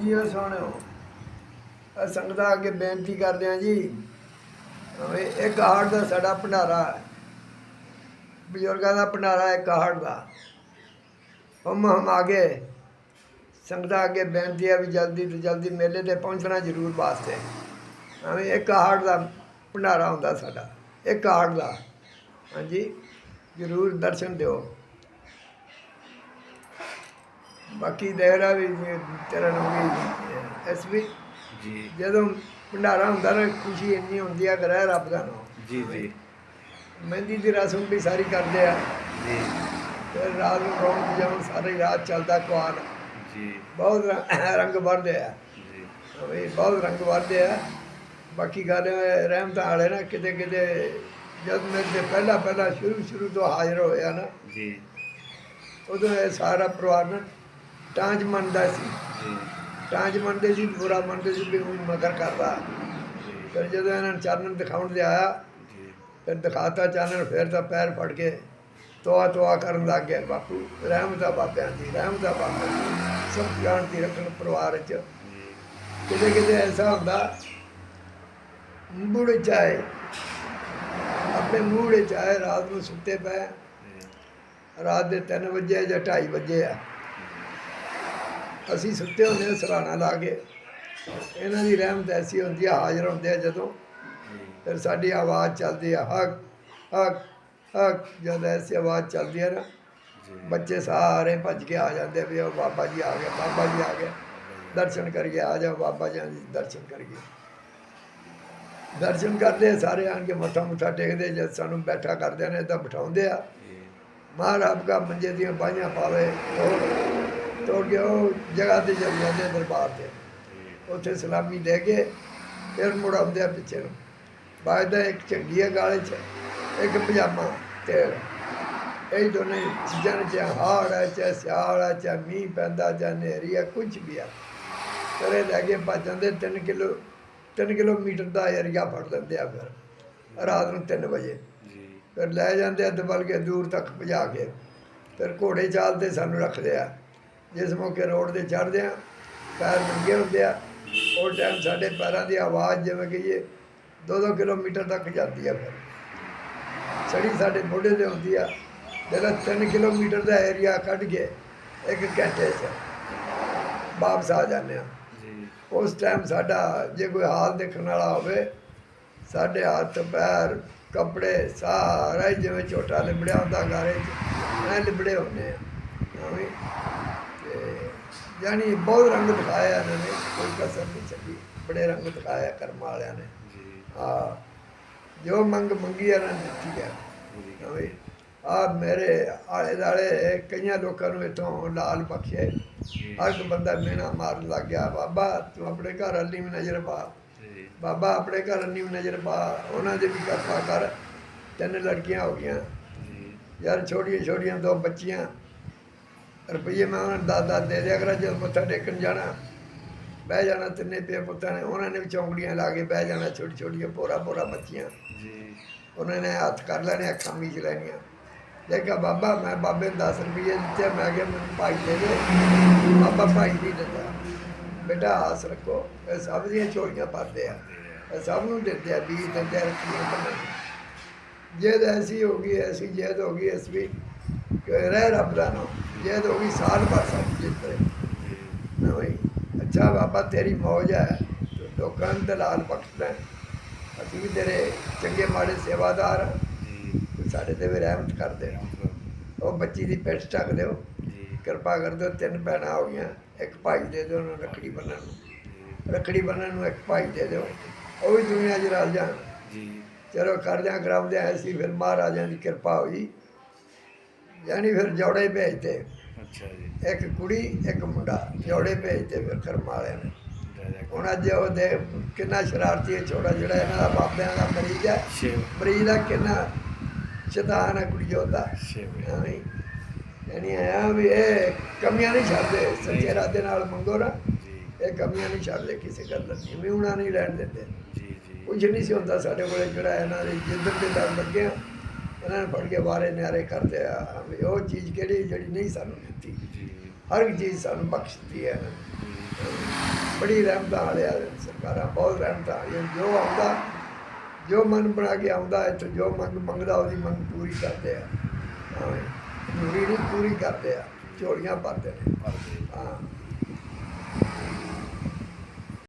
JIO ਸੁਣਿਓ। ਸੰਗਤਾਂ ਅੱਗੇ ਬੇਨਤੀ ਕਰਦੇ ਆ ਜੀ ਇੱਕ ਹਾੜ ਦਾ ਸਾਡਾ ਭੰਡਾਰਾ ਬਜ਼ੁਰਗਾਂ ਦਾ ਭੰਡਾਰਾ ਇੱਕ ਹਾੜ ਦਾ। ਹਮ ਹਮ ਆਗੇ ਸੰਗਤਾਂ ਅੱਗੇ ਬੇਨਤੀ ਹੈ ਵੀ ਜਲਦੀ ਤੋਂ ਜਲਦੀ ਮੇਲੇ ਤੇ ਪਹੁੰਚਣਾ ਜ਼ਰੂਰ ਵਾਸਤੇ। ਐਵੇਂ ਇੱਕ ਹਾੜ ਦਾ ਭੰਡਾਰਾ ਹੁੰਦਾ ਸਾਡਾ, ਇੱਕ ਹਾੜ ਦਾ। ਹਾਂਜੀ, ਜ਼ਰੂਰ ਦਰਸ਼ਨ ਦਿਓ। ਬਾਕੀ ਦੇਹਰਾ ਵੀ ਜੀ ਤੇਰਾ ਨਾਮ ਵੀ ਐਸਵੀ ਜੀ। ਜਦੋਂ ਭੰਡਾਰਾ ਹੁੰਦਾ ਨਾ ਖੁਸ਼ੀ ਇੰਨੀ ਹੁੰਦੀ ਆ ਗ੍ਰਹਿ ਰੱਬ ਦਾ ਨਾਮ। ਜੀ ਜੀ। ਮਹਿੰਦੀ ਦੀ ਰਸਮ ਵੀ ਸਾਰੀ ਕਰਦੇ ਆ। ਜੀ। ਫਿਰ ਰਾਤ ਨੂੰ ਰੌਣਕ ਜਿਉਂ ਸਾਰੀ ਰਾਤ ਚੱਲਦਾ ਕੁਆਨ ਜੀ। ਬਹੁਤ ਰੰਗ ਭਰਦੇ ਆ। ਜੀ। ਵੀ ਬਹੁਤ ਰੰਗ ਭਰਦੇ ਆ। ਬਾਕੀ ਗੱਲ ਰਹਿਮਤਾਂ ਵਾਲੇ ਨਾ ਕਿਤੇ ਕਿਤੇ ਜਦ ਮੇਰੇ ਤੇ ਪਹਿਲਾਂ ਪਹਿਲਾਂ ਸ਼ੁਰੂ ਸ਼ੁਰੂ ਤੋਂ ਹਾਜ਼ਰ ਹੋਇਆ ਨਾ ਜੀ। ਉਦੋਂ ਇਹ ਸਾਰਾ ਪਰਿਵਾਰ ਨਾ ਟਾਂਜ ਮੰਨਦਾ ਸੀ। ਟਾਂਜ ਮੰਨਦੇ ਸੀ ਬੁਰਾ ਮੰਨਦੇ ਸੀ ਵੀ ਉਹ ਮਗਰ ਕਰਦਾ। ਫਿਰ ਜਦੋਂ ਇਹਨਾਂ ਨੂੰ ਚਾਨਣ ਦਿਖਾਉਣ ਤੇ ਆਇਆ ਫਿਰ ਦਿਖਾਤਾ ਚਾਨਣ ਫਿਰ ਤਾਂ ਪੈਰ ਫੜ ਕੇ ਤੋਆ ਤੋਆ ਕਰਨ ਲੱਗ ਗਿਆ। ਬਾਪੂ ਰਹਿਮਤਾ ਬਾਬਿਆਂ ਦੀ ਰਹਿਮਤਾ ਬਾਬਿਆਂ ਦੀ। ਸਭ ਜਾਣਦੀ ਰੱਖਣ ਪਰਿਵਾਰ ਚ ਕਿਤੇ ਕਿਤੇ ਐਸਾ ਹੁੰਦਾ ਮੂੜ ਚਾਏ ਆਪਣੇ ਮੂੜ ਚਾਏ ਰਾਤ ਨੂੰ ਸੁੱਤੇ ਪਏ। ਰਾਤ ਦੇ 3 ਵਜੇ ਜਾਂ 2:30 ਵਜੇ ਆ। ਅਸੀਂ ਸੁੱਤੇ ਹੁੰਦੇ ਹਾਂ, ਸਰਾਣਾ ਲਾ ਕੇ। ਇਹਨਾਂ ਦੀ ਰਹਿਮਤ ਐਸੀ ਹੁੰਦੀ ਆ, ਹਾਜ਼ਰ ਹੁੰਦੇ ਆ ਜਦੋਂ। ਫਿਰ ਸਾਡੀ ਆਵਾਜ਼ ਚੱਲਦੀ ਆ, ਹਕ ਹਕ ਹਕ। ਜਦ ਐਸੀ ਆਵਾਜ਼ ਚੱਲਦੀ ਹੈ ਨਾ, ਬੱਚੇ ਸਾਰੇ ਭੱਜ ਕੇ ਆ ਜਾਂਦੇ ਵੀ ਉਹ ਬਾਬਾ ਜੀ ਆ ਗਿਆ ਬਾਬਾ ਜੀ ਆ ਗਿਆ ਦਰਸ਼ਨ ਕਰੀਏ, ਆ ਜਾਓ ਬਾਬਾ ਜੀ ਦਰਸ਼ਨ ਕਰੀਏ। ਦਰਸ਼ਨ ਕਰਦੇ, ਸਾਰੇ ਆਣ ਕੇ ਮੱਥਾ ਮੁੱਠਾ ਟੇਕਦੇ, ਜਦ ਸਾਨੂੰ ਬੈਠਾ ਕਰਦੇ ਨੇ ਤਾਂ ਬਿਠਾਉਂਦੇ ਆ। ਮਹਾਰਾਜ ਦਾ ਮੰਜੇ ਦੀਆਂ ਬਾਹਾਂ ਪਾਵੇ ਤੋੜ ਤੋੜ ਕੇ ਉਹ ਜਗ੍ਹਾ ਤੇ ਚਲੇ ਜਾਂਦੇ ਦਰਬਾਰ ਤੇ। ਉੱਥੇ ਸਲਾਮੀ ਦੇ ਕੇ ਫਿਰ ਮੁੜ ਆਉਂਦੇ ਆ ਪਿੱਛੇ ਨੂੰ। ਬਾਅਦ ਇੱਕ ਚੰਗੀ ਆ ਗਾਲੇ 'ਚ ਇੱਕ ਪਜਾਮਾ ਤੇਲ ਇਹ ਦੋਨੇ ਚੀਜ਼ਾਂ ਚਾਹੇ ਹਾੜ ਹੈ ਚਾਹੇ ਸਿਆਲ ਹੈ ਚਾਹੇ ਮੀਂਹ ਪੈਂਦਾ ਚਾਹੇ ਹਨੇਰੀ ਹੈ ਕੁਝ ਵੀ ਆ। ਕਰੇ ਲੈ ਕੇ ਭੱਜ ਜਾਂਦੇ 3 ਕਿਲੋ 3 ਕਿਲੋਮੀਟਰ ਦਾ ਏਰੀਆ ਫੜ ਲੈਂਦੇ ਆ ਫਿਰ ਰਾਤ ਨੂੰ 3 ਵਜੇ। ਜੀ। ਫਿਰ ਲੈ ਜਾਂਦੇ ਆ ਦਬਲ ਕੇ ਦੂਰ ਤੱਕ ਭਜਾ ਕੇ ਫਿਰ ਘੋੜੇ ਚਾਲਦੇ ਸਾਨੂੰ ਰੱਖਦੇ ਆ। ਜਿਸ ਮੌਕੇ ਰੋਡ ਤੇ ਚੜ੍ਹਦੇ ਆ ਪੈਰ ਨੰਗੇ ਹੁੰਦੇ ਆ ਉਹ ਟਾਈਮ ਸਾਡੇ ਪੈਰਾਂ ਦੀ ਆਵਾਜ਼ ਜਿਵੇਂ ਕਹੀਏ 2-2 ਕਿਲੋਮੀਟਰ ਤੱਕ ਜਾਂਦੀ ਆ ਫਿਰ। ਛੜੀ ਸਾਡੇ ਮੋਢੇ ਤੇ ਹੁੰਦੀ ਆ ਜਿਹੜਾ 3 ਕਿਲੋਮੀਟਰ ਦਾ ਏਰੀਆ ਕੱਢ ਕੇ ਇੱਕ ਘੰਟੇ 'ਚ ਵਾਪਸ ਆ ਜਾਂਦੇ ਆ ਉਸ ਟਾਈਮ ਸਾਡਾ ਜੇ ਕੋਈ ਹਾਲ ਦੇਖਣ ਵਾਲਾ ਹੋਵੇ ਸਾਡੇ ਹੱਥ ਪੈਰ ਕੱਪੜੇ ਸਾਰਾ ਜਿਵੇਂ ਝੋਟਾ ਲਿਬੜਿਆ ਹੁੰਦਾ ਗਾਰੇ 'ਚ ਐ ਲਿਬੜੇ ਹੁੰਦੇ ਆ। ਯਾਨੀ ਬਹੁਤ ਰੰਗ ਦਿਖਾਇਆ ਇਹਨਾਂ ਨੇ ਕੋਈ ਕਸਰ ਨਹੀਂ ਛੱਡੀ। ਬੜੇ ਰੰਗ ਦਿਖਾਇਆ ਕਰਮ ਵਾਲਿਆਂ ਨੇ। ਜੀ। ਆ ਜੋ ਮੰਗ ਮੰਗੀ ਇਹਨਾਂ ਨੇ ਦਿੱਤੀ ਹੈ ਜੀ ਆ ਮੇਰੇ ਆਲੇ ਦਾਲੇ ਕਈਆਂ ਲੋਕਾਂ ਨੂੰ ਇਥੋਂ ਲਾਲ ਬਖਸ਼ੇ ਹਰ ਇੱਕ ਬੰਦਾ ਮੇਣਾ ਮਾਰਨ ਲੱਗ ਗਿਆ। ਬਾਬਾ ਤੂੰ ਆਪਣੇ ਘਰ ਅੱਲੀ ਵੀ ਨਜ਼ਰ ਪਾ। ਬਾਬਾ ਆਪਣੇ ਘਰ ਅੱਲੀ ਵੀ ਨਜ਼ਰ ਪਾ। ਉਹਨਾਂ ਦੇ ਵੀ ਕਿਰਪਾ ਕਰ। ਤਿੰਨ ਲੜਕੀਆਂ ਹੋ ਗਈਆਂ। ਯਾਰ ਛੋਟੀਆਂ ਛੋਟੀਆਂ ਦੋ ਬੱਚੀਆਂ। ਰੁਪਈਏ ਮੈਂ ਉਹਨਾਂ ਨੂੰ ਦਸ ਦੇ ਦਿਆ ਕਰਾਂ ਜਦ ਮੱਥਾ ਟੇਕਣ ਜਾਣਾ ਬਹਿ ਜਾਣਾ ਤਿੰਨੇ ਪੇ ਪੁੱਤਾਂ ਨੇ ਉਹਨਾਂ ਨੇ ਵੀ ਚੌਂਕੜੀਆਂ ਲਾ ਕੇ ਬਹਿ ਜਾਣਾ ਛੋਟੀ ਛੋਟੀਆਂ ਪੋਰਾ ਪੋਰਾ ਜੀ। ਉਹਨਾਂ ਨੇ ਹੱਥ ਕਰ ਲੈਣੇ ਅੱਖਾਂ ਮੀਚ ਲੈਣੀਆਂ। ਦੇਖਿਆ ਬਾਬਾ ਮੈਂ ਬਾਬੇ ਨੂੰ 10 ਰੁਪਏ ਦਿੱਤੇ ਮੈਂ ਕਿਹਾ ਮੈਨੂੰ ਭਾਈ ਦੇ ਦੇ। ਬਾਬਾ ਭਾਈ ਨਹੀਂ ਦਿੰਦਾ ਬੇਟਾ ਆਸ ਰੱਖੋ ਇਹ ਸਭ ਦੀਆਂ ਝੋਲੀਆਂ ਭਰਦੇ ਆ। ਇਹ ਸਭ ਨੂੰ ਦਿੰਦੇ ਆ ਬੀਜ ਦਿੰਦੇ ਆ ਰੱਖੀਆਂ ਜੇਦ ਐਸੀ ਹੋ ਗਈ ਐਸੀ ਜੇਦ ਹੋ ਗਈ ਇਸ ਵੀ ਰਹਿ ਰੱਬ ਦਾ ਨਾਮ। ਜੇਦ ਹੋ ਗਈ ਸਾਲ ਭਰ ਸਭ ਜਿੱਤੇ ਮੈਂ ਵਈ ਅੱਛਾ ਬਾਬਾ ਤੇਰੀ ਮੌਜ ਹੈ। ਤੂੰ ਲੋਕਾਂ ਨੂੰ ਦਲਾਲ ਬਖਸ਼ਦਾ ਹੈ। ਅਸੀਂ ਵੀ ਤੇਰੇ ਚੰਗੇ ਮਾੜੇ ਸੇਵਾਦਾਰ ਹਾਂ। ਜੀ ਤੂੰ ਸਾਡੇ ਤੇ ਵੀ ਰਹਿਮਤ ਕਰ ਦੇ ਉਹ ਬੱਚੀ ਦੀ ਪਿੱਠ ਢੱਕ ਦਿਓ। ਜੀ ਕਿਰਪਾ ਕਰ ਦਿਓ ਤਿੰਨ ਭੈਣਾਂ ਹੋ ਗਈਆਂ। ਇੱਕ ਭਾਈ ਦੇ ਦਿਓ ਉਹਨੂੰ ਰੱਖੜੀ ਬੰਨਣ ਨੂੰ। ਰੱਖੜੀ ਬੰਨਣ ਨੂੰ ਇੱਕ ਭਾਈ ਦੇ ਦਿਓ। ਉਹ ਵੀ ਦੁਨੀਆ 'ਚ ਰਲ ਜਾਣ। ਜੀ। ਚਲੋ ਕਰਦਿਆਂ ਕਰਾਉਂਦਿਆਂ ਐਸੀ ਫਿਰ ਮਹਾਰਾਜਾਂ ਦੀ ਕਿਰਪਾ ਹੋਈ। ਯਾਨੀ ਫਿਰ ਜੋੜੇ ਭੇਜਤੇ। ਅੱਛਾ ਜੀ। ਇੱਕ ਕੁੜੀ ਇੱਕ ਮੁੰਡਾ ਜੋੜੇ ਭੇਜਤੇ ਫਿਰ ਕਰਮ ਵਾਲਿਆਂ ਨੇ। ਹੁਣ ਅੱਜ ਉਹ ਦੇ ਕਿੰਨਾ ਸ਼ਰਾਰਤੀ ਹੈ ਛੋਟਾ ਜਿਹੜਾ ਇਹਨਾਂ ਦਾ ਬਾਬਿਆਂ ਦਾ ਮਰੀਜ਼ ਹੈ। ਮਰੀਜ਼ ਦਾ ਕਿੰਨਾ ਸ਼ੈਤਾਨ ਹੈ ਕੁੜੀ ਉਹਦਾ ਨਹੀਂ ਯਾਨੀ ਆਇਆ ਵੀ ਇਹ ਕਮੀਆਂ ਨਹੀਂ ਛੱਡਦੇ ਸੱਚੇ ਰਾਤੇ ਨਾਲ ਮੰਗੋ ਨਾ। ਇਹ ਕਮੀਆਂ ਨਹੀਂ ਛੱਡਦੇ ਕਿਸੇ ਗੱਲ ਦੀ ਵੀ ਉਹਨਾਂ ਨਹੀਂ ਰਹਿਣ ਦਿੰਦੇ। ਜੀ ਜੀ। ਕੁਝ ਨਹੀਂ ਸੀ ਹੁੰਦਾ ਸਾਡੇ ਕੋਲੇ ਜਿਹੜਾ ਇਹਨਾਂ ਦੇ ਜਿੱਦਣ ਦੇ ਦਰ ਲੱਗੇ ਆ ਇਹਨਾਂ ਨੇ ਫੜ ਕੇ ਬਾਰੇ ਨਿਆਰੇ ਕਰਦੇ ਆ ਵੀ ਉਹ ਚੀਜ਼ ਕਿਹੜੀ ਜਿਹੜੀ ਨਹੀਂ ਸਾਨੂੰ ਦਿੱਤੀ। ਹਰ ਇੱਕ ਚੀਜ਼ ਸਾਨੂੰ ਬਖਸ਼ਦੀ ਹੈ। ਬੜੀ ਰਹਿਮਤਾਂ ਵਾਲਿਆ ਸਰਕਾਰਾਂ ਬਹੁਤ ਰਹਿਮਤਾਂ ਵਾਲੀਆਂ। ਜੋ ਆਉਂਦਾ ਜੋ ਮਨ ਬਣਾ ਕੇ ਆਉਂਦਾ ਇੱਥੇ ਜੋ ਮੰਗ ਮੰਗਦਾ ਉਹਦੀ ਮੰਗ ਪੂਰੀ ਕਰਦੇ ਆ। ਹਾਂ ਪੂਰੀ ਨਹੀਂ ਪੂਰੀ ਕਰਦੇ ਆ। ਝੋਲੀਆਂ ਭਰਦੇ ਨੇ। ਹਾਂ।